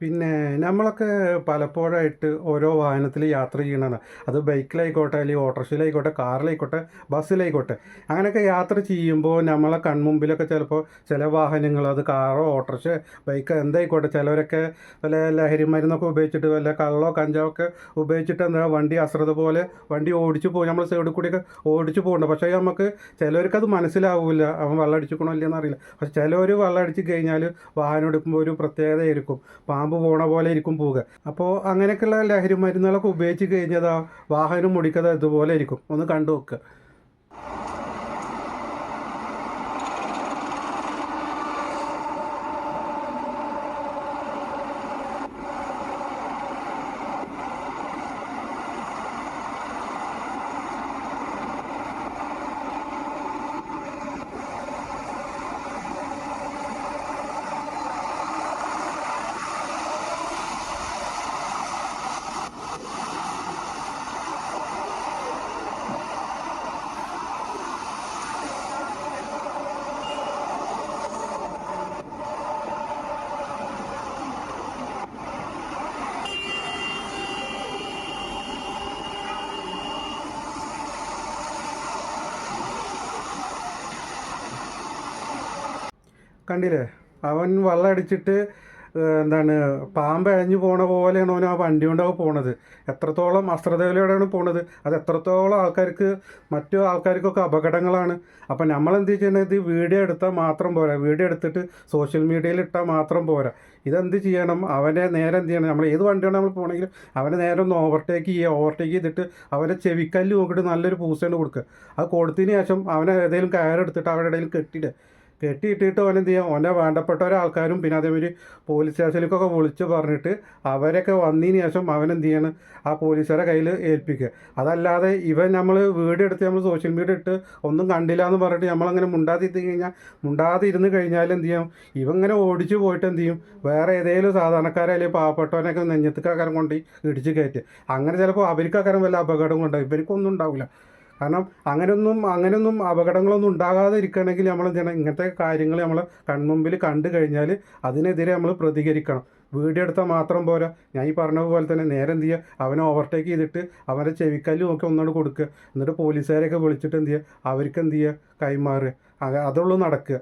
പിന്നെ നമ്മളൊക്കെ പലപ്പോഴായിട്ട് ഓരോ വാഹനത്തിൽ യാത്ര ചെയ്യണതാണ്. അത് ബൈക്കിലായിക്കോട്ടെ അല്ലെങ്കിൽ ഓട്ടോറിക്ഷയിലായിക്കോട്ടെ കാറിലായിക്കോട്ടെ ബസ്സിലായിക്കോട്ടെ അങ്ങനെയൊക്കെ യാത്ര ചെയ്യുമ്പോൾ നമ്മളെ കൺമുമ്പിലൊക്കെ ചിലപ്പോൾ ചില വാഹനങ്ങൾ അത് കാറോ ഓട്ടോറിക്ഷ ബൈക്ക് എന്തായിക്കോട്ടെ ചിലവരൊക്കെ വല്ല ലഹരി മരുന്നൊക്കെ ഉപയോഗിച്ചിട്ട് വല്ല കള്ളോ കഞ്ചാവോ ഒക്കെ ഉപയോഗിച്ചിട്ട് എന്താ വണ്ടി അശ്രദ്ധ പോലെ വണ്ടി ഓടിച്ചു പോകും. നമ്മൾ സൈഡിൽ കൂടിയൊക്കെ ഓടിച്ചു പോകുന്നുണ്ട്. പക്ഷേ നമുക്ക് ചിലവർക്ക് അത് മനസ്സിലാവില്ല. അവൻ വെള്ളം അടിച്ചിക്കണോ ഇല്ലയെന്ന് അറിയില്ല. പക്ഷെ ചിലവർ വെള്ളം അടിച്ച് കഴിഞ്ഞാൽ വാഹനം എടുക്കുമ്പോൾ ഒരു പ്രത്യേകതയായിരിക്കും. പോണ പോലെ ഇരിക്കും പോവുക. അപ്പോൾ അങ്ങനെയൊക്കെയുള്ള ലഹരി മരുന്നുകളൊക്കെ ഉപയോഗിച്ച് കഴിഞ്ഞതാ വാഹനം മുടിക്കത ഇതുപോലെ ഇരിക്കും. ഒന്ന് കണ്ടു നോക്കുക കണ്ടില്ലേ? അവൻ വെള്ളം അടിച്ചിട്ട് എന്താണ് പാമ്പ് അഴിഞ്ഞു പോണ പോലെയാണ് അവൻ ആ വണ്ടി കൊണ്ടാവും പോണത്. എത്രത്തോളം അശ്രദ്ധയിലൂടെയാണ് പോണത്. അത് എത്രത്തോളം ആൾക്കാർക്ക് മറ്റു ആൾക്കാർക്കൊക്കെ അപകടങ്ങളാണ്. അപ്പം നമ്മൾ എന്ത് ചെയ്യണത് വീഡിയോ എടുത്താൽ മാത്രം പോരാ. വീഡിയോ എടുത്തിട്ട് സോഷ്യൽ മീഡിയയിൽ ഇട്ടാൽ മാത്രം പോരാ. ഇതെന്ത് ചെയ്യണം? അവനെ നേരെ എന്ത് ചെയ്യണം? നമ്മൾ ഏത് വണ്ടിയാണ് നമ്മൾ പോകണമെങ്കിലും അവനെ നേരെ ഒന്ന് ഓവർടേക്ക് ചെയ്യുക. ഓവർടേക്ക് ചെയ്തിട്ട് അവനെ ചെവിക്കല്ല് നോക്കിയിട്ട് നല്ലൊരു പൂസേണ്ട് കൊടുക്കുക. അത് കൊടുത്തതിന് ശേഷം അവനെ ഏതെങ്കിലും കയറെടുത്തിട്ട് അവരുടെ ഇടയിൽ കെട്ടിയിടുക. കെട്ടിയിട്ടിട്ട് അവൻ എന്ത് ചെയ്യാം ഓന്റെ വേണ്ടപ്പെട്ട ഒരാൾക്കാരും പിന്നെ അതേമാതിരി പോലീസ് സ്റ്റേഷനിലേക്കൊക്കെ വിളിച്ച് പറഞ്ഞിട്ട് അവരൊക്കെ വന്നതിന് ശേഷം അവൻ എന്ത് ചെയ്യണം ആ പോലീസുകാരെ കയ്യിൽ ഏൽപ്പിക്കുക. അതല്ലാതെ ഇവൻ നമ്മൾ വീഡിയോ എടുത്ത് നമ്മൾ സോഷ്യൽ മീഡിയ ഇട്ട് ഒന്നും കണ്ടില്ല എന്ന് പറഞ്ഞിട്ട് നമ്മളങ്ങനെ മുണ്ടാതിരുന്ന് കഴിഞ്ഞാൽ മുണ്ടാതെ ഇരുന്ന് കഴിഞ്ഞാൽ എന്ത് ചെയ്യും? ഇവ ഇങ്ങനെ ഓടിച്ച് പോയിട്ട് എന്ത് ചെയ്യും? വേറെ ഏതെങ്കിലും സാധാരണക്കാരെ അല്ലെങ്കിൽ പാവപ്പെട്ടവനൊക്കെ നെഞ്ഞത്തുക്കാരം കൊണ്ട് ഇടിച്ച് കയറ്റുക. അങ്ങനെ ചിലപ്പോൾ അവർക്കാക്കാരം വല്ല അപകടം കൊണ്ടാവും. ഇവർക്കൊന്നും ഉണ്ടാവില്ല കാരണം അങ്ങനെയൊന്നും അങ്ങനെയൊന്നും അപകടങ്ങളൊന്നും ഉണ്ടാകാതെ ഇരിക്കണമെങ്കിൽ നമ്മൾ ജന ഇങ്ങനത്തെ കാര്യങ്ങൾ നമ്മൾ കൺമുമ്പിൽ കണ്ടു കഴിഞ്ഞാൽ അതിനെതിരെ നമ്മൾ പ്രതികരിക്കണം. വീഡിയോ മാത്രം പോരാ. ഞാൻ ഈ പറഞ്ഞ പോലെ തന്നെ നേരെ എന്ത് ചെയ്യുക? അവനെ ഓവർടേക്ക് ചെയ്തിട്ട് അവന്റെ ചെവിക്കല്ല് നോക്കി ഒന്നുകൂടെ കൊടുക്കുക. എന്നിട്ട് പോലീസുകാരെയൊക്കെ വിളിച്ചിട്ട് എന്ത് ചെയ്യുക? അവർക്ക് എന്ത് ചെയ്യുക? കൈമാറുക. അതുള്ളൂ നടക്കുക.